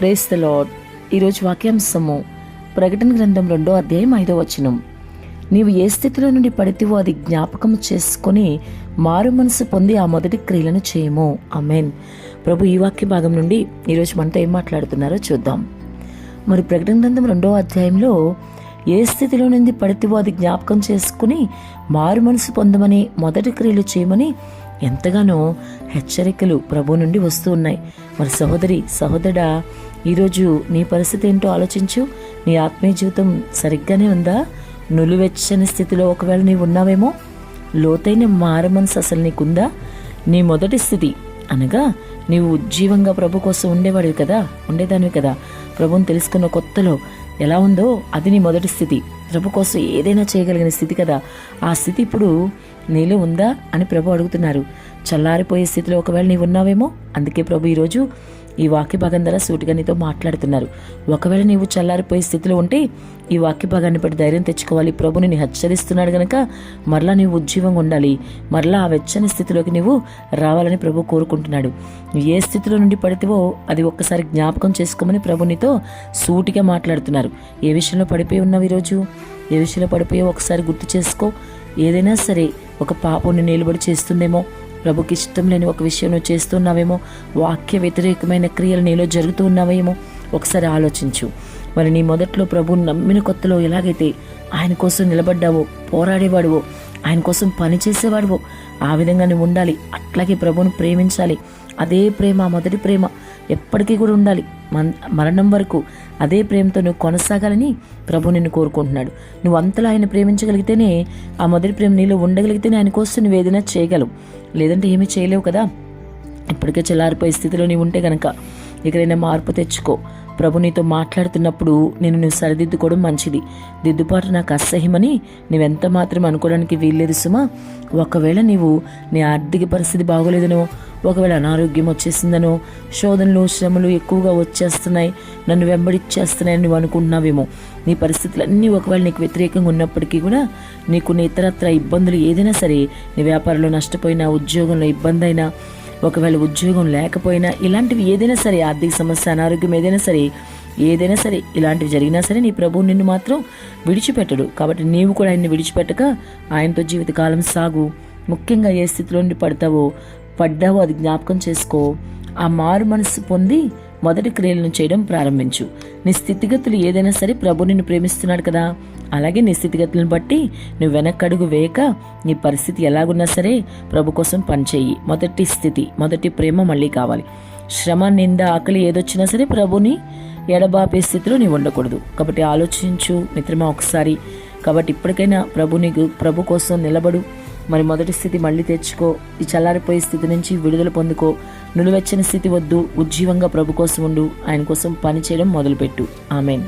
Praise the lord ఈరోజు వాక్యాంశము ప్రకటన గ్రంథం రెండో అధ్యాయం ఐదో వచనం. నీవు ఏ స్థితిలో నుండి పడితివో అది జ్ఞాపకం చేసుకొని మారు మనసు పొంది ఆ మొదటి క్రియలను చేయము. అమెన్ ప్రభు ఈ వాక్య భాగం నుండి ఈరోజు మనతో ఏం మాట్లాడుతున్నారో చూద్దాం. మరి ప్రకటన గ్రంథం రెండో అధ్యాయంలో ఏ స్థితిలో నుండి పడితివో అది జ్ఞాపకం చేసుకుని మారు మనసు పొందమని మొదటి క్రియలు చేయమని ఎంతగానో హెచ్చరికలు ప్రభు నుండి వస్తూ ఉన్నాయి. మరి సహోదరి సహోదరా ఈరోజు నీ పరిస్థితి ఏంటో ఆలోచించు. నీ ఆత్మీయ జీవితం సరిగ్గానే ఉందా? నులివెచ్చని స్థితిలో ఒకవేళ నీవు ఉన్నావేమో? లోతైన మారు మనసు అసలు నీకుందా? నీ మొదటి స్థితి అనగా నీవు ఉజ్జీవంగా ప్రభు కోసం ఉండేవాడివి కదా ఉండేదానివి కదా. ప్రభుని తెలుసుకున్న కొత్తలో ఎలా ఉందో అది నీ మొదటి స్థితి. ప్రభు కోసం ఏదైనా చేయగలిగిన స్థితి కదా. ఆ స్థితి ఇప్పుడు నీలో ఉందా అని ప్రభు అడుగుతున్నారు. చల్లారిపోయే స్థితిలో ఒకవేళ నీవు ఉన్నావేమో అందుకే ప్రభు ఈరోజు ఈ వాక్య భాగం ద్వారా సూటిగా నీతో మాట్లాడుతున్నారు. ఒకవేళ నీవు చల్లారిపోయే స్థితిలో ఉంటే ఈ వాక్య భాగాన్ని బట్టి ధైర్యం తెచ్చుకోవాలి. ప్రభు నిన్ను హెచ్చరిస్తున్నాడు గనక మరలా నీవు ఉజ్జీవంగా ఉండాలి. మరలా ఆ వెచ్చని స్థితిలోకి నీవు రావాలని ప్రభు కోరుకుంటున్నాడు. ఏ స్థితిలో నుండి పడితేవో అది ఒక్కసారి జ్ఞాపకం చేసుకోమని ప్రభు నీతో సూటిగా మాట్లాడుతున్నారు. ఏ విషయంలో పడిపోయి ఉన్నావు ఈరోజు ఏ విషయంలో పడిపోయో ఒకసారి గుర్తు చేసుకో. ఏదైనా సరే ఒక పాపని నిలబడి చేస్తుందేమో. ప్రభుకి ఇష్టం లేని ఒక విషయం నువ్వు చేస్తున్నావేమో. వాక్య వ్యతిరేకమైన క్రియలు నీలో జరుగుతూ ఉన్నావేమో. ఒకసారి ఆలోచించు. మరి నీ మొదట్లో ప్రభుని నమ్మిన కొత్తలో ఎలాగైతే ఆయన కోసం నిలబడ్డావో పోరాడేవాడువో ఆయన కోసం పని చేసేవాడువో. ఆ విధంగా నువ్వు ఉండాలి. అట్లాగే ప్రభుని ప్రేమించాలి. అదే ప్రేమ మొదటి ప్రేమ ఎప్పటికీ కూడా ఉండాలి. మన్ మరణం వరకు అదే ప్రేమతో నువ్వు కొనసాగాలని ప్రభు నిన్ను కోరుకుంటున్నాడు. నువ్వు అంతలా ఆయన ప్రేమించగలిగితేనే ఆ మొదటి ప్రేమ నీలో ఉండగలిగితేనే ఆయన కోసం నువ్వు ఏదైనా చేయగలవు. లేదంటే ఏమీ చేయలేవు కదా. ఇప్పటికే చెల్లారిపోయే స్థితిలో నీవు ఉంటే గనక. ఎక్కడైనా మార్పు తెచ్చుకో. ప్రభు నీతో మాట్లాడుతున్నప్పుడు నేను నువ్వు సరిదిద్దుకోవడం మంచిది. దిద్దుబాటు నాకు అసహ్యమని నువ్వెంత మాత్రం అనుకోవడానికి వీల్లేదు సుమా. ఒకవేళ నీవు నీ ఆర్థిక పరిస్థితి బాగోలేదనో ఒకవేళ అనారోగ్యం వచ్చేసిందనో శోధనలు శ్రమలు ఎక్కువగా వచ్చేస్తున్నాయి నన్ను వెంబడిచ్చేస్తున్నాయని నువ్వు అనుకుంటున్నావేమో. నీ పరిస్థితులన్నీ ఒకవేళ నీకు వ్యతిరేకంగా ఉన్నప్పటికీ కూడా నీకున్న ఇతరత్ర ఇబ్బందులు ఏదైనా సరే నీ వ్యాపారంలో నష్టపోయినా ఉద్యోగంలో ఇబ్బంది అయినా ఒకవేళ ఉద్యోగం లేకపోయినా ఇలాంటివి ఏదైనా సరే ఆర్థిక సమస్య అనారోగ్యం ఏదైనా సరే ఏదైనా సరే ఇలాంటివి జరిగినా సరే నీ ప్రభువు నిన్ను మాత్రం విడిచిపెట్టడు. కాబట్టి నీవు కూడా ఆయన్ని విడిచిపెట్టక ఆయనతో జీవితకాలం సాగు. ముఖ్యంగా ఏ స్థితిలో నుండి పడతావో పడ్డావో అది జ్ఞాపకం చేసుకో. ఆ మారు మనసు పొంది మొదటి క్రియలను చేయడం ప్రారంభించు. నీ స్థితిగతులు ఏదైనా సరే ప్రభు నిన్ను ప్రేమిస్తున్నాడు కదా అలాగే నీ స్థితిగతులను బట్టి నువ్వు వెనక్కడుగు వేయక నీ పరిస్థితి ఎలాగున్నా సరే ప్రభు కోసం పనిచేయి. మొదటి స్థితి మొదటి ప్రేమ మళ్ళీ కావాలి. శ్రమ నింద ఆకలి ఏదొచ్చినా సరే ప్రభుని ఎడబాపే స్థితిలో నీవు ఉండకూడదు. కాబట్టి ఆలోచించు మిత్రమా ఒకసారి. కాబట్టి ఇప్పటికైనా ప్రభుని ప్రభు కోసం నిలబడు. మరి మొదటి స్థితి మళ్ళీ తెచ్చుకో. ఈ చల్లారిపోయే స్థితి నుంచి విడుదల పొందుకో. నులువెచ్చని స్థితి వద్దు. ఉజ్జీవంగా ప్రభు కోసం ఉండు. ఆయన కోసం పని చేయడం మొదలుపెట్టు. ఆమెన్.